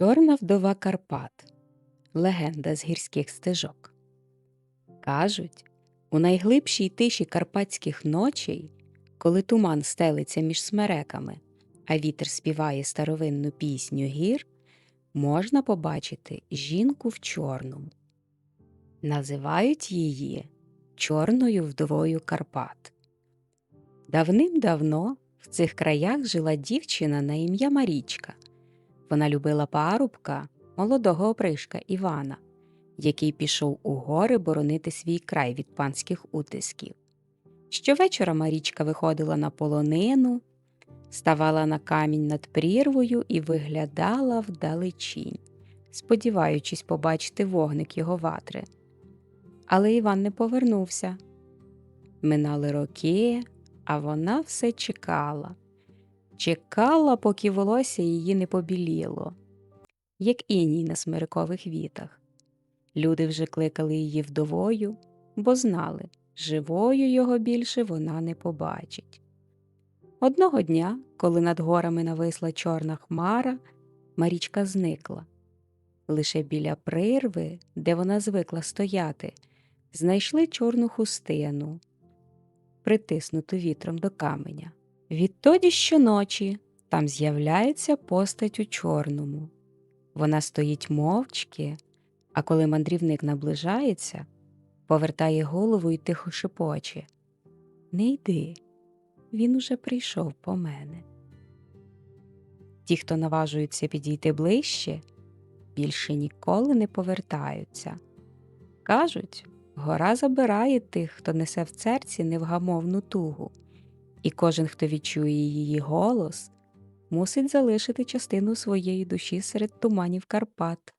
Чорна вдова Карпат легенда з гірських стежок. Кажуть, у найглибшій тиші карпатських ночей, коли туман стелиться між смереками, а вітер співає старовинну пісню гір, можна побачити жінку в чорному. Називають її Чорною вдовою Карпат. Давним-давно в цих краях жила дівчина на ім'я Марічка. Вона любила парубка, молодого опришка Івана, який пішов у гори боронити свій край від панських утисків. Щовечора Марічка виходила на полонину, ставала на камінь над прірвою і виглядала вдалечінь, сподіваючись побачити вогник його ватри. Але Іван не повернувся. Минали роки, а вона все чекала. Чекала, поки волосся її не побіліло, як іній на смирикових вітах. Люди вже кликали її вдовою, бо знали, живою його більше вона не побачить. Одного дня, коли над горами нависла чорна хмара, Марічка зникла. Лише біля прирви, де вона звикла стояти, знайшли чорну хустину, притиснуту вітром до каменя. Відтоді щоночі там з'являється постать у чорному. Вона стоїть мовчки, а коли мандрівник наближається, повертає голову і тихо шепоче Не йди, він уже прийшов по мене. Ті, хто наважується підійти ближче, більше ніколи не повертаються. Кажуть, гора забирає тих, хто несе в серці невгамовну тугу і кожен, хто відчує її голос, мусить залишити частину своєї душі серед туманів Карпат.